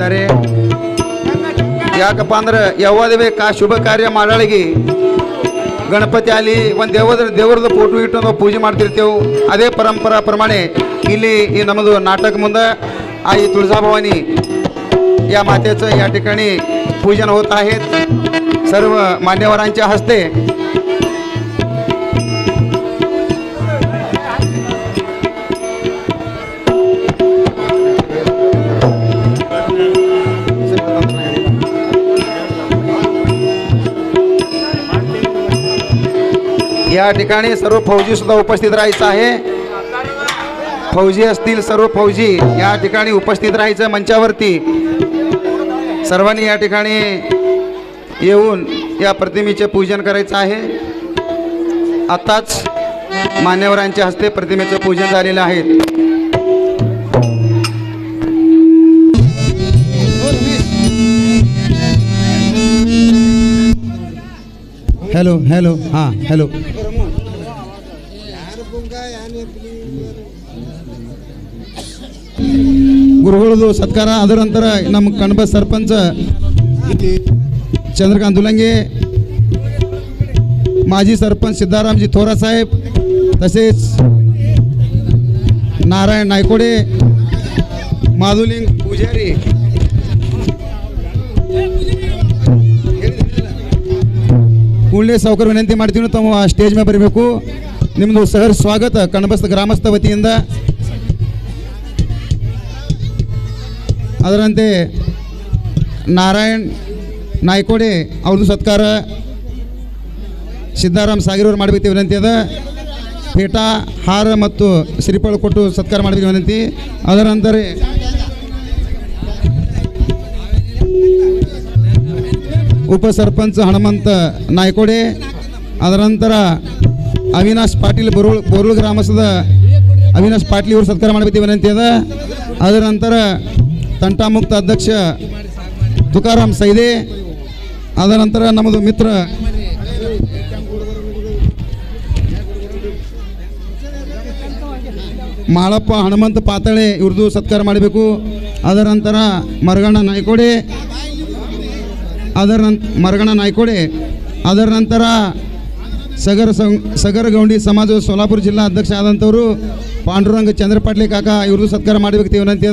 ಇದ್ದಾರೆ ಯಾಕಪ್ಪ ಅಂದ್ರೆ ಯಾವ್ದೇ ಬೇಕಾ ಶುಭ ಕಾರ್ಯ ಮಾಡಾಳಿಗೆ ಗಣಪತಿ ಅಲ್ಲಿ ಒಂದು ದೇವದ ದೇವರದ ಫೋಟೋ ಇಟ್ಟು ನಾವು ಪೂಜೆ ಮಾಡ್ತಿರ್ತೇವೆ ಅದೇ ಪರಂಪರಾ प्रमाणे ಇಲ್ಲಿ ಈ ನಮ್ಮದು नाटक ಮುಂದೆ आई तुळजाभवानी या मातेचं या ठिकाणी पूजन होत आहेत सर्व मान्यवरांच्या हस्ते या ठिकाणी सर्व फौजी सुद्धा उपस्थित राहायचं आहे. फौजी असतील सर्व फौजी या ठिकाणी उपस्थित राहायचं मंचावरती. सर्वांनी या ठिकाणी येऊन या प्रतिमेचे पूजन करायचं आहे. आताच मान्यवरांच्या हस्ते प्रतिमेचं पूजन झालेलं आहे. हॅलो हॅलो हां हॅलो ಗುರುಗಳದು ಸತ್ಕಾರ ಅದರ ನಂತರ ನಮ್ಮ ಕಣಬ ಸರ್ಪಂಚ चंद्रकांत दुलंगे माजी सरपंच सिद्धारामजी थोरा साहेब तसेच नारायण नायकोडे माधुलिंग पुजारी ಕೂಡಲೇ ಸಾವುಕಾರ ವಿನಂತಿ ಮಾಡ್ತೀವಿ ತಮ್ಮ ಸ್ಟೇಜ್ ಮೇಲೆ ಬರಬೇಕು ನಿಮ್ಮದು ಸಹರ್ ಸ್ವಾಗತ ಕಣಬಸ್ತ ಗ್ರಾಮಸ್ಥ ವತಿಯಿಂದ ಅದರಂತೆ ನಾರಾಯಣ್ ನಾಯ್ಕೋಡೆ ಅವ್ರದ್ದು ಸತ್ಕಾರ ಸಿದ್ದಾರಾಮ್ ಸಾಗಿರವ್ರು ಮಾಡಬೇಕು ವಿನಂತಿ ಅದ. ಪೀಠ, ಹಾರ ಮತ್ತು ಶ್ರೀಫಲ ಕೊಟ್ಟು ಸತ್ಕಾರ ಮಾಡಬೇಕು ವಿನಂತಿ. ಅದರ ನಂತರ ಉಪಸರ್ಪಂಚ್ ಹನುಮಂತ ನಾಯ್ಕೋಡೆ ಅದರ ನಂತರ ಅವಿನಾಶ್ ಪಾಟೀಲ್ ಬೋರುಳ್ ಬೋರುಳ್ ಗ್ರಾಮಸ್ಥದ ಅವಿನಾಶ್ ಪಾಟೀಲ್ ಇವರು ಸತ್ಕಾರ ಮಾಡಬೇಕು ವಿನಂತಿ ಅದ. ಅದರ ನಂತರ ತಂಟಾಮುಕ್ತ ಅಧ್ಯಕ್ಷ ತುಕಾರಾಮ್ ಸೈದೆ. ಅದರ ನಂತರ ನಮ್ಮದು ಮಿತ್ರ ಮಾಳಪ್ಪ ಹನುಮಂತ ಪಾತಾಳೆ ಇವ್ರದ್ದು ಸತ್ಕಾರ ಮಾಡಬೇಕು. ಅದರ ನಂತರ ಮರಗಣ್ಣ ನಾಯ್ಕೋಡೆ. ಅದರ ನಂತ ಮರಗಣ ನಾಯ್ಕೋಡೆ. ಅದರ ನಂತರ ಸಗರ ಸಗರ ಗೌಂಡಿ ಸಮಾಜ ಸೋಲಾಪುರ ಜಿಲ್ಲಾ ಅಧ್ಯಕ್ಷ ಆದಂಥವರು ಪಾಂಡುರಂಗ ಚಂದ್ರಪಾಟ್ಲಿ ಕಾಕ ಇವ್ರದ್ದು ಸತ್ಕಾರ ಮಾಡಬೇಕು ವಿನಂತಿ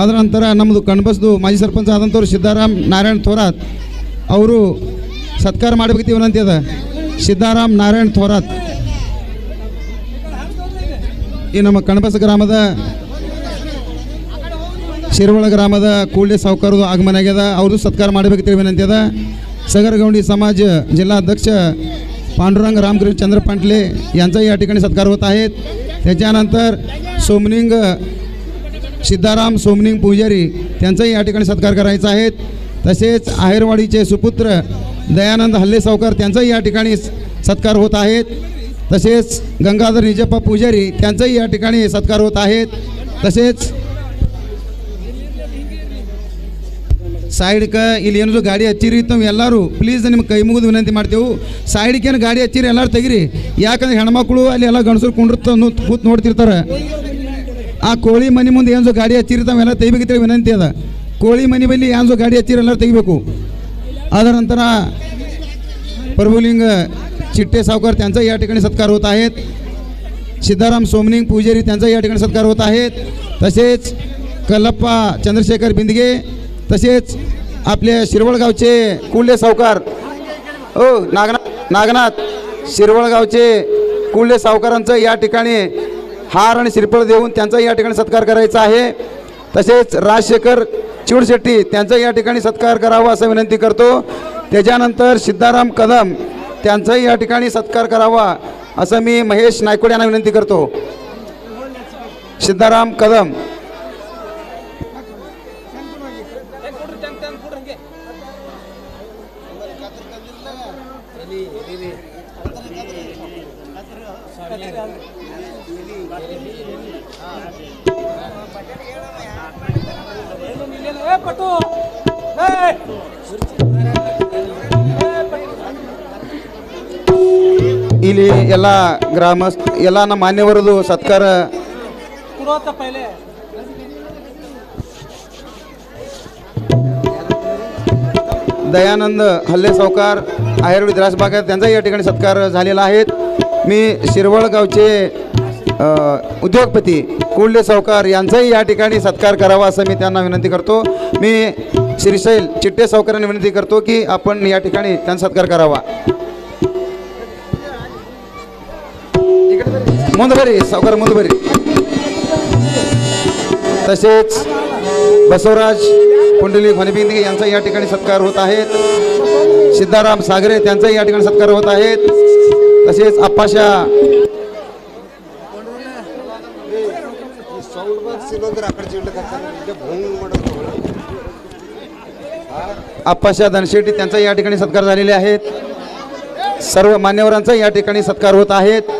ಅದರ ನಂತರ ನಮ್ಮದು ಕಣ್ಬಸ್ದು ಮಾಜಿ ಸರ್ಪಂಚ ಆದಂಥವ್ರು ಸಿದ್ದಾರಾಮ್ ನಾರಾಯಣ್ ಥೋರಾತ್ ಅವರು ಸತ್ಕಾರ ಮಾಡಬೇಕು ವಿನಂತಿ ಅದ ಸಿದ್ದಾರಾಮ್ ನಾರಾಯಣ್ ಥೋರಾತ್ ಈ ನಮ್ಮ ಕಣಬಸ ಗ್ರಾಮದ ಶಿರವಳ ಗ್ರಾಮದ ಕೂಡ್ಲೆ ಸಾವುಕಾರದು ಆಗಮನ ಆಗ್ಯದ ಅವ್ರದ್ದು ಸತ್ಕಾರ ಮಾಡಬೇಕು ವಿನಂತಿ ಅದ सगरगौंडी समाज जिल्हाध्यक्ष पांडुरंग रामकृष्ण चंद्र पांटले यांचाही या ठिकाणी सत्कार होत आहेत त्याच्यानंतर सोमनिंग सिद्धाराम सोमनिंग पुजारी त्यांचाही या ठिकाणी सत्कार करायचा आहे तसेच आहेरवाडीचे सुपुत्र दयानंद हल्ले सावकार त्यांचाही या ठिकाणी सत्कार होत आहेत तसेच गंगाधर निजप्पा पुजारी त्यांचाही या ठिकाणी सत्कार होत आहेत तसेच ಸೈಡ್ಗೆ ಇಲ್ಲಿ ಏನಾದ್ರು ಗಾಡಿ ಹಚ್ಚಿರಿ ತಾವು ಎಲ್ಲರೂ ಪ್ಲೀಸ್ ನಿಮ್ಗೆ ಕೈ ಮುಗಿದು ವಿನಂತಿ ಮಾಡ್ತೇವೆ ಸೈಡ್ಗೆ ಏನು ಗಾಡಿ ಹಚ್ಚಿರಿ ಎಲ್ಲರೂ ತೆಗಿರಿ ಯಾಕಂದ್ರೆ ಹೆಣ್ಮಕ್ಳು ಅಲ್ಲಿ ಎಲ್ಲ ಗಂಡಸರು ಕುಂಡಿರ್ತ ಕೂತ್ ನೋಡ್ತಿರ್ತಾರೆ ಆ ಕೋಳಿ ಮನೆ ಮುಂದೆ ಏನು ಗಾಡಿ ಹಚ್ಚಿರಿ ತಾವೆಲ್ಲ ತೆಗಿಬೇಕಿತ್ತು ವಿನಂತಿ ಅದ ಕೋಳಿ ಮನೆ ಬಳಿ ಏನು ಗಾಡಿ ಹಚ್ಚಿರಿ ಎಲ್ಲರೂ ತೆಗಿಬೇಕು ಅದರ ನಂತರ प्रभुलिंग चिट्टे सावकार त्यांचा या ठिकाणी सत्कार होत आहेत सिद्धाराम सोमनिंग पुजारी त्यांचा या ठिकाणी सत्कार होत आहेत तसेच कल्लप्पा चंद्रशेखर बिंदगे तसेच आपले शिरवळगावचे कुल्ले सावकार हो नागनाथ नागनाथ शिरवळगावचे कुल्ले सावकारांचं या ठिकाणी हार आणि श्रीफळ देऊन त्यांचा या ठिकाणी सत्कार करायचा आहे. तसेच राजशेखर चिवडशेट्टी त्यांचा या ठिकाणी सत्कार करावा असं विनंती करतो. त्याच्यानंतर सिद्धाराम कदम त्यांचाही या ठिकाणी सत्कार करावा असं मी महेश नायकोड यांना विनंती करतो. सिद्धाराम कदम. ಪಟ್ಟು ಏ! ಇಲ್ಲಿ ಎಲ್ಲ ಗ್ರಾಮಸ್ಥ ಎಲ್ಲ ನಮ್ಮ ಮಾನ್ಯವರದು ಸತ್ಕಾರ ಕೊಡುವತ್ತ ಪೈಲೆ दयानंद हल्ले सावकार आहेरवडी द्रास बागायत त्यांचा या ठिकाणी सत्कार झालेला आहे मी शिरवळ गावचे अ, उद्योगपती कुर्ले सावकार यांचाही या ठिकाणी सत्कार करावा असं मी त्यांना विनंती करतो. मी श्रीशैल चिट्टे सावकारांना विनंती करतो की आपण या ठिकाणी त्यांचा सत्कार करावा. मुंदभरी सावकार मुंदभरी. तसेच बसवराज कुंडली फणबिंदी यांचा या ठिकाणी सत्कार होत आहेत. सिद्धाराम सागरे त्यांचाही या ठिकाणी सत्कार होत आहेत. तसेच आप्पाशा ಸೌಂಡ್ ಬಾಕ್ಸ್ ಇಲ್ಲೊಂದ್ರೆ ಆ ಕಡೆ ಚಿಡ್ಲಿಕ್ಕೆ ಭೂಮಿ ಮಾಡೋದು आप्पाशा धनशेट्टी त्यांचा या ठिकाणी सत्कार झालेले आहेत सर्व मान्यवरांचा या ठिकाणी सत्कार होत आहेत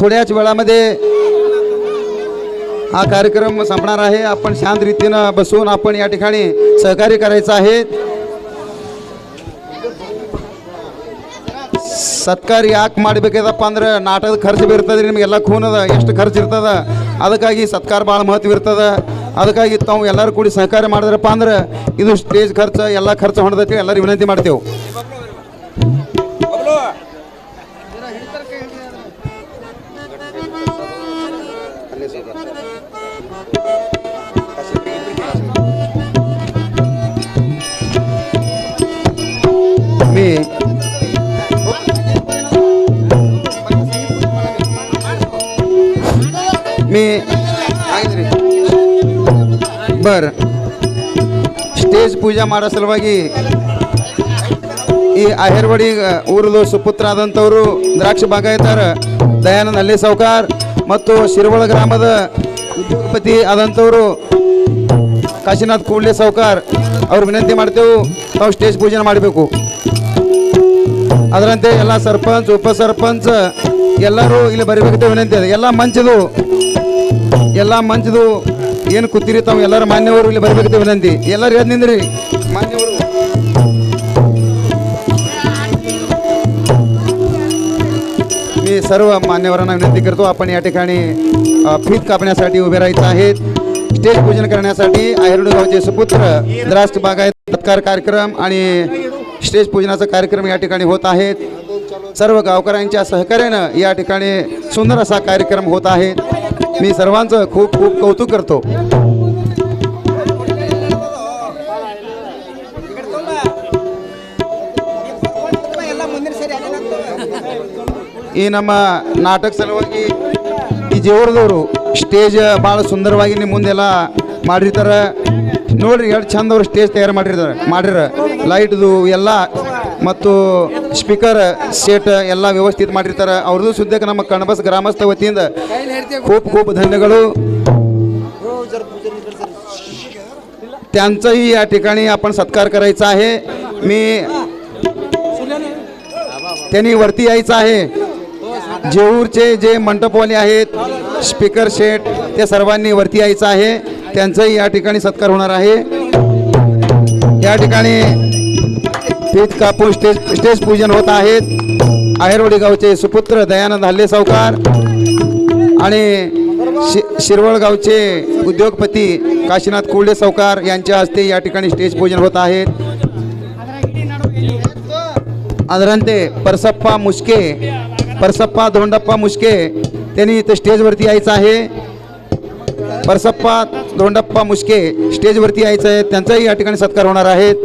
थोड्याच वेळामध्ये हा कार्यक्रम संपणार आहे आपण शांत रीतीनं बसून आपण या ठिकाणी सहकार्य करायचं आहे ಸತ್ಕಾರ ಯಾಕೆ ಮಾಡಬೇಕದಪ್ಪ ಅಂದ್ರೆ ನಾಟಕದ ಖರ್ಚು ಬಿ ಇರ್ತದೆ ನಿಮಗೆಲ್ಲ ಖೂನದ ಎಷ್ಟು ಖರ್ಚು ಇರ್ತದ ಅದಕ್ಕಾಗಿ ಸತ್ಕಾರ ಭಾಳ ಮಹತ್ವ ಇರ್ತದ. ಅದಕ್ಕಾಗಿ ತಾವು ಎಲ್ಲರೂ ಕೂಡಿ ಸಹಕಾರ ಮಾಡಿದ್ರಪ್ಪ ಅಂದ್ರೆ ಇದು ಸ್ಟೇಜ್ ಖರ್ಚು, ಎಲ್ಲ ಖರ್ಚು ಹೊಣದೈತಿ ಎಲ್ಲರೂ ವಿನಂತಿ ಮಾಡ್ತೇವೆ. बर ಸ್ಟೇಜ್ ಪೂಜೆ ಮಾಡೋ ಸಲುವಾಗಿ ಈ ಅಹೇರ್ವಡಿ ಊರದು ಸುಪುತ್ರ ಆದಂಥವರು ದ್ರಾಕ್ಷಿ ಬಾಗಾಯತಾರ ದಯಾನಂದ ಹಳ್ಳಿ ಸೌಕಾರ್ ಮತ್ತು ಶಿರವಳ ಗ್ರಾಮದ ಉದ್ಯೋಗಪತಿ ಆದಂಥವರು ಕಾಶಿನಾಥ್ ಕೂಡ್ಲೆ ಸಾವ್ಕಾರ್. ಅವ್ರು ವಿನಂತಿ ಮಾಡ್ತೇವೆ ನಾವು ಸ್ಟೇಜ್ ಪೂಜೆ ಮಾಡಬೇಕು. ಅದರಂತೆ ಎಲ್ಲ ಸರ್ಪಂಚ್, ಉಪ ಸರ್ಪಂಚ್, ಎಲ್ಲರೂ ಇಲ್ಲಿ ಬರಬೇಕಂತ ವಿನಂತಿ ಇದೆ. ಎಲ್ಲ ಮಂಚದು ಎಲ್ಲ ಮಂಚದು ಏನು ಕೂತಿರಿ ತಾವು ಎಲ್ಲರ ಮಾನ್ಯವರು ಇಲ್ಲಿ ಬರಬೇಕಂತ ವಿನಂತಿ ಎಲ್ಲರೂ ಎದ್ದು ನಿಂದ್ರಿ ಮಾನ್ಯವರು मी सर्व मान्यवरांना विनंती करतो आपण या ठिकाणी अ, फीत कापण्यासाठी उभे राहायचं आहेत स्टेज पूजन करण्यासाठी आहेरडू गावचे सुपुत्र द्रास्ट बागायत सत्कार कार्यक्रम आणि स्टेज पूजनाचा कार्यक्रम या ठिकाणी होत आहेत सर्व गावकऱ्यांच्या सहकार्यानं या ठिकाणी सुंदर असा कार्यक्रम होत आहे मी सर्वांचं खूप खूप कौतुक करतो ಈ ನಮ್ಮ ನಾಟಕ ಸಲುವಾಗಿ ಈ ಜೇವರದವರು ಸ್ಟೇಜ್ ಭಾಳ ಸುಂದರವಾಗಿ ನಿಮ್ಮ ಮುಂದೆಲ್ಲ ಮಾಡಿರ್ತಾರೆ ನೋಡ್ರಿ ಎಷ್ಟು ಚಂದ ಅವ್ರು ಸ್ಟೇಜ್ ತಯಾರು ಮಾಡಿರ್ತಾರೆ ಮಾಡಿರ ಲೈಟ್ದು ಎಲ್ಲ ಮತ್ತು ಸ್ಪೀಕರ್ ಸೆಟ್ ಎಲ್ಲ ವ್ಯವಸ್ಥಿತ ಮಾಡಿರ್ತಾರೆ ಅವ್ರದ್ದು ಸುದ್ದಿಗೆ ನಮ್ಮ ಕಣಬಸ್ ಗ್ರಾಮಸ್ಥ ವತಿಯಿಂದ खूप खूप धन्यवाद त्यांचाही या ठिकाणी आपण सत्कार करायचा आहे. मी त्यांनी वरती यायचं आहे. जेऊरचे जे मंडपवाले आहेत स्पीकर शेट त्या सर्वांनी वरती यायचं आहे. त्यांचाही या ठिकाणी सत्कार होणार आहे. या ठिकाणी पीठ कापून स्टेज स्टेज पूजन होत आहेत. आहेरवडी गावचे सुपुत्र दयानंद हल्ले सावकार. आणि शि शिरवळगावचे उद्योगपती काशीनाथ कुर्डे सावकार यांच्या हस्ते या ठिकाणी स्टेज पूजन होत आहे. आदरांते परसप्पा मुस्के परसप्पा धोंडप्पा मुस्के त्यांनी इथं स्टेजवरती यायचं आहे. परसप्पा धोंडप्पा मुस्के स्टेजवरती यायचं आहे. त्यांचाही या ठिकाणी सत्कार होणार आहेत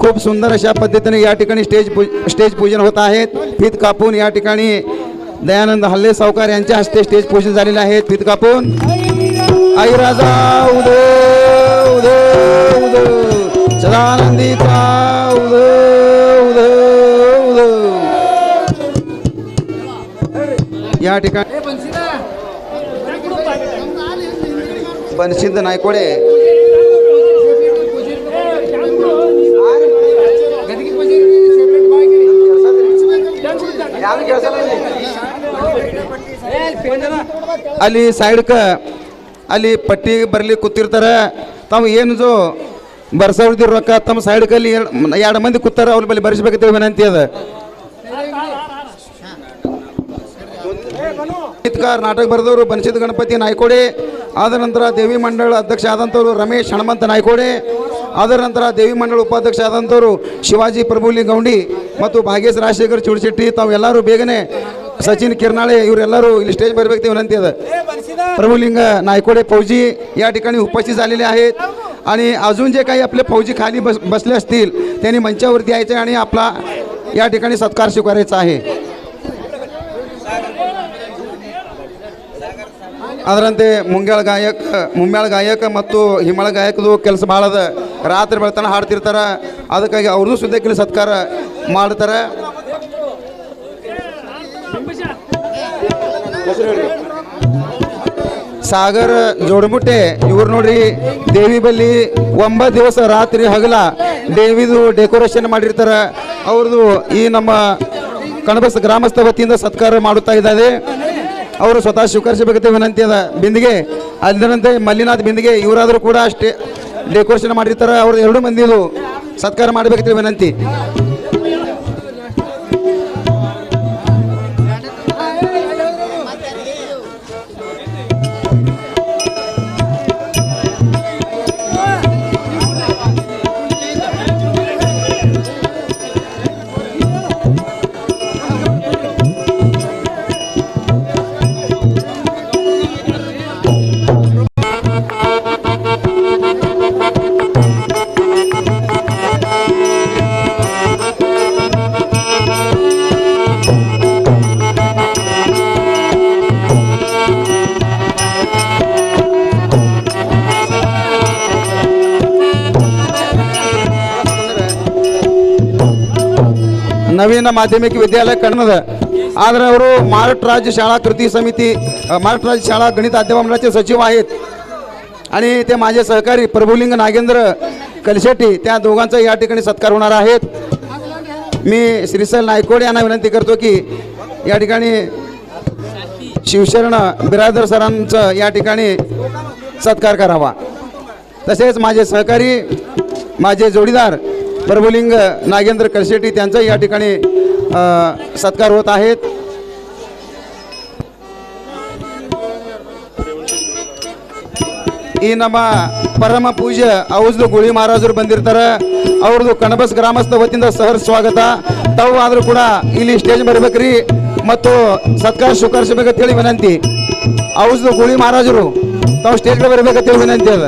खूप सुंदर अशा पद्धतीने या ठिकाणी स्टेज पूज स्टेज पूजन होत आहेत फीत कापून या ठिकाणी दयानंद हल्ले सावकार यांच्या हस्ते स्टेज पोषण झालेले आहेत. पीत कापून. आई राजा उदो उदो उदो. सदानंदीचा उदो उदो उदो. या ठिकाणी बनसिद्ध नायकोडे. ಅಲ್ಲಿ ಸೈಡ್ಕ ಅಲ್ಲಿ ಪಟ್ಟಿ ಬರಲಿ ಕೂತಿರ್ತಾರೆ. ತಾವು ಏನು ಜೋ ಬರ್ಸವ್ದಿರ ರೊಕ್ಕ ತಮ್ಮ ಸೈಡ್ಕಲ್ಲಿ ಎರಡು ಎರಡು ಮಂದಿ ಕೂತಾರ, ಅವ್ರ ಬಳಿ ಬರೆಸ್ಬೇಕಂತ ವಿನಂತಿ ಅದ. ನಾಟಕ ಬರೆದವರು ಬನಸಿದ ಗಣಪತಿ ನಾಯ್ಕೋಡೆ, ಆದ ನಂತರ ದೇವಿ ಮಂಡಳ ಅಧ್ಯಕ್ಷ ಆದಂಥವ್ರು ರಮೇಶ್ ಹಣಮಂತ ನಾಯ್ಕೋಡೆ ಅದರ ನಂತರ ದೇವಿ ಮಂಡಳ ಉಪಾಧ್ಯಕ್ಷ ಆದಂಥವರು ಶಿವಾಜಿ ಪ್ರಭುಲಿ ಗೌಂಡಿ ಮತ್ತು ಭಾಗ್ಯೇಶ್ ರಾಜಶೇಖರ್ ಚುಡಶೆಟ್ಟಿ ತಾವೆಲ್ಲರೂ ಬೇಗನೆ ಸಚಿನ್ ಕಿರ್ನಾಳೆ ಇವರೆಲ್ಲರೂ ಇಲ್ಲಿ स्टेज बरಬೇಕು विनंती आहे प्रभुलिंग नायकोडे फौजी या ठिकाणी उपस्थित झालेले आहेत आणि अजून जे काही आपले फौजी खाली बस बसले असतील त्यांनी मंचावरती यायचे आणि आपला या ठिकाणी सत्कार स्वीकारायचा आहे. ಅದರಂತೆ ಮುಂಗ್ಯಾಳ ಗಾಯಕ ಮುಂಬ್ಯಾಳ ಗಾಯಕ ಮತ್ತು ಹಿಮಾಳ ಗಾಯಕದು ಕೆಲಸ ಭಾಳ ಅದ. ರಾತ್ರಿ ಬೆಳ್ತಾನೆ ಹಾಡ್ತಿರ್ತಾರೆ. ಅದಕ್ಕಾಗಿ ಅವ್ರದ್ದು ಸುದ್ದಿ ಸತ್ಕಾರ ಮಾಡ್ತಾರೆ. ಸಾಗರ್ ಜೋಡಮುಟ್ಟೆ, ಇವ್ರು ನೋಡ್ರಿ, ದೇವಿ ಬಲ್ಲಿ ಒಂಬತ್ತು ದಿವಸ ರಾತ್ರಿ ಹಗಲ ದೇವಿದು ಡೆಕೋರೇಷನ್ ಮಾಡಿರ್ತಾರೆ. ಅವ್ರದ್ದು ಈ ನಮ್ಮ ಕಣಬಸ್ ಗ್ರಾಮಸ್ಥ ವತಿಯಿಂದ ಸತ್ಕಾರ ಮಾಡುತ್ತಾ ಇದ್ದಾರೆ ಅವರು ಸ್ವತಃ ಸ್ವೀಕರಿಸಬೇಕಂತ ವಿನಂತಿ ಅದ. ಬಿಂದಿಗೆ, ಅಲ್ಲಿನಂತೆ ಮಲ್ಲಿನಾಥ್ ಬಿಂದಿಗೆ ಇವರಾದರೂ ಕೂಡ ಅಷ್ಟೇ ಡೆಕೋರೇಷನ್ ಮಾಡಿರ್ತಾರೆ. ಅವ್ರದ್ದು ಎರಡು ಮಂದಿದು ಸತ್ಕಾರ ಮಾಡಬೇಕಂತ ವಿನಂತಿ. नवीन माध्यमिक विद्यालय कन्नड ಆದರೆ ಅವರು महाराष्ट्र राज्य शाळा कृती समिती अ, महाराष्ट्र राज्य शाळा गणित अध्यापन मंडळाचे सचिव आहेत आणि ते माझे सहकारी प्रभुलिंग नागेंद्र कलशेट्टी त्या दोघांचा या ठिकाणी सत्कार होणार आहेत मी श्रीसल नायकोड यांना विनंती करतो की या ठिकाणी शिवशरण बिरादर सरांचं या ठिकाणी सत्कार करावा तसेच माझे सहकारी माझे जोडीदार प्रभुलिंग नागेंद्र कळशेटी त्यांचा या ठिकाणी सत्कार होत आहेत ಈ ನಮ್ಮ ಪರಮ ಪೂಜ್ಯ ಅವ್ರದ್ದು ಗುಳಿ ಮಹಾರಾಜರು ಬಂದಿರ್ತಾರೆ. ಅವ್ರದ್ದು ಕಣಬಸ್ ಗ್ರಾಮಸ್ಥರ ವತಿಯಿಂದ ಸಹರ್ ಸ್ವಾಗತ. ತಾವು ಆದರೂ ಕೂಡ ಇಲ್ಲಿ ಸ್ಟೇಜ್ ಬರ್ಬೇಕ್ರಿ ಮತ್ತು ಸತ್ಕಾರ ಸ್ವೀಕರಿಸಬೇಕಂತೇಳಿ ವಿನಂತಿ. ಅವ್ರದ್ದು ಗುಳಿ ಮಹಾರಾಜರು, ತಾವು ಸ್ಟೇಜ್ಗೆ ಬರ್ಬೇಕಂತೇಳಿ ವಿನಂತಿ ಅದ.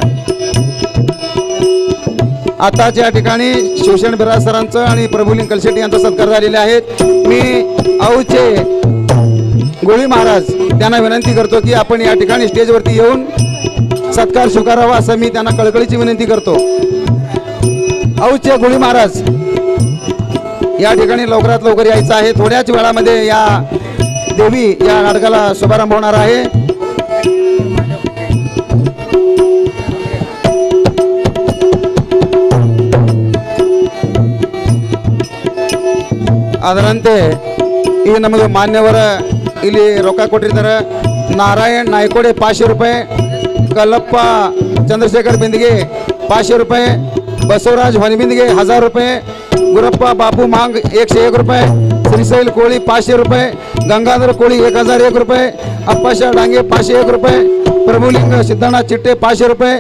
आताच या ठिकाणी शिवसेन बिराज सरांचं आणि प्रभुलिंग कलशेट्टी यांचा सत्कार झालेले आहेत मी औचे गोळी महाराज त्यांना विनंती करतो की आपण या ठिकाणी स्टेजवरती येऊन सत्कार स्वीकारावा असं मी त्यांना कळकळीची विनंती करतो. औचे गोळी महाराज या ठिकाणी लवकरात लवकर यायचं आहे. थोड्याच वेळामध्ये या देवी या नाटकाला शुभारंभ होणार आहे. ಅದರಂತೆ ಈಗ ನಮಗೆ ಮಾನ್ಯವರ ಇಲ್ಲಿ ರೊಕ್ಕ ಕೊಟ್ಟಿರ್ತಾರೆ. ನಾರಾಯಣ್ ನಾಯ್ಕೋಡಿ ಪಾಶಿ ರೂಪಾಯಿ ಕಲ್ಲಪ್ಪ ಚಂದ್ರಶೇಖರ್ ಬಿಂದಿಗೆ ಪಾಶಿ ರೂಪಾಯಿ ಬಸವರಾಜ್ ಹೊನಬಿಂದಿಗೆ ಹಜಾರ್ ರೂಪಾಯಿ ಗುರಪ್ಪ ಬಾಪು ಮಾಂಗ್ ಏಕಶೆ ಏಕ್ ರೂಪಾಯಿ ಶ್ರೀಶೈಲ್ ಕೋಳಿ ಪಾಶಿ ರೂಪಾಯಿ ಗಂಗಾಧರ ಕೋಳಿ ಏಕ್ ಹಜಾರ್ ಏಕ್ ರೂಪಾಯಿ ಅಪ್ಪಾಶ ಡಾಂಗೆ ಪಾಶಿ ಏಕ್ ರೂಪಾಯಿ ಪ್ರಭುಲಿಂಗ ಸಿದ್ದಣ್ಣ ಚಿಟ್ಟೆ ಪಾಶಿ ರೂಪಾಯಿ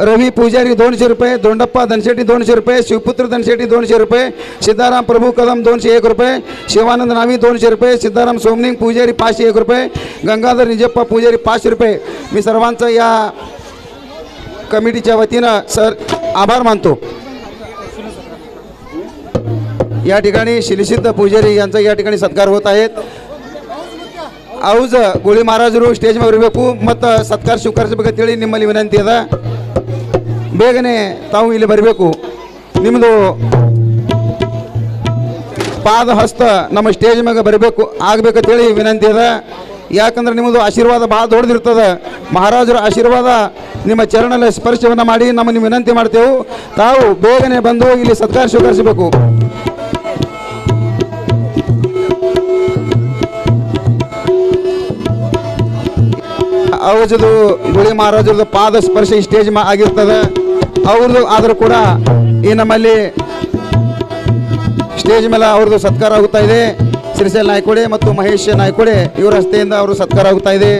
रवी पुजारी दोनशे रुपये दोंडप्पा धनशेटी दोनशे रुपये शिवपुत्र धनशेटी दोनशे रुपये सिद्धाराम प्रभू कदम दोनशे एक रुपये शिवानंद नावी दोनशे रुपये सिद्धाराम सोमनिंग पुजारी पाचशे एक रुपये गंगाधर निजप्पा पुजारी पाचशे रुपये. मी सर्वांचं या कमिटीच्या वतीनं सर आभार मानतो. या ठिकाणी श्रीसिद्ध पुजारी यांचा या ठिकाणी सत्कार होत आहेत. आऊज गोळी महाराज रू स्टेजवर मत सत्कार शिवकार तिळी निम्मली विनंती आहे ಬೇಗನೆ ತಾವು ಇಲ್ಲಿ ಬರಬೇಕು. ನಿಮ್ಮದು ಪಾದ ಹಸ್ತ ನಮ್ಮ ಸ್ಟೇಜ್ ಮ್ಯಾಗ ಬರಬೇಕು, ಆಗಬೇಕಂತೇಳಿ ವಿನಂತಿ ಅದ. ಯಾಕಂದ್ರೆ ನಿಮ್ಮದು ಆಶೀರ್ವಾದ ಭಾಳ ದೊಡ್ಡದಿರ್ತದೆ. ಮಹಾರಾಜರ ಆಶೀರ್ವಾದ ನಿಮ್ಮ ಚರಣಲ್ಲಿ ಸ್ಪರ್ಶವನ್ನು ಮಾಡಿ ನಮ್ಮ ನಿಮ್ಮ ವಿನಂತಿ ಮಾಡ್ತೇವೆ. ತಾವು ಬೇಗನೆ ಬಂದು ಇಲ್ಲಿ ಸತ್ಕಾರ ಸ್ವೀಕರಿಸಬೇಕು. ಅವಜದು ಗುಳಿ ಮಹಾರಾಜರದು ಪಾದ ಸ್ಪರ್ಶ ಈ ಸ್ಟೇಜ್ ಆಗಿರ್ತದೆ. ಅವ್ರದ್ದು ಆದರೂ ಕೂಡ ಈ ನಮ್ಮಲ್ಲಿ ಸ್ಟೇಜ್ ಮೇಲೆ ಅವ್ರದ್ದು ಸತ್ಕಾರ ಆಗುತ್ತಾ ಇದೆ. ಶ್ರೀಶೈಲ್ ನಾಯ್ಕೊಡೆ ಮತ್ತು ಮಹೇಶ್ ನಾಯ್ಕೊಡೆ ಇವರ ಹಸ್ತೆಯಿಂದ ಅವರು ಸತ್ಕಾರ ಆಗುತ್ತಾ ಇದೆ.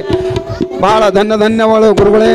ಬಹಳ ಧನ್ಯ ಧನ್ಯವಾದ ಗುರುಗಳೇ.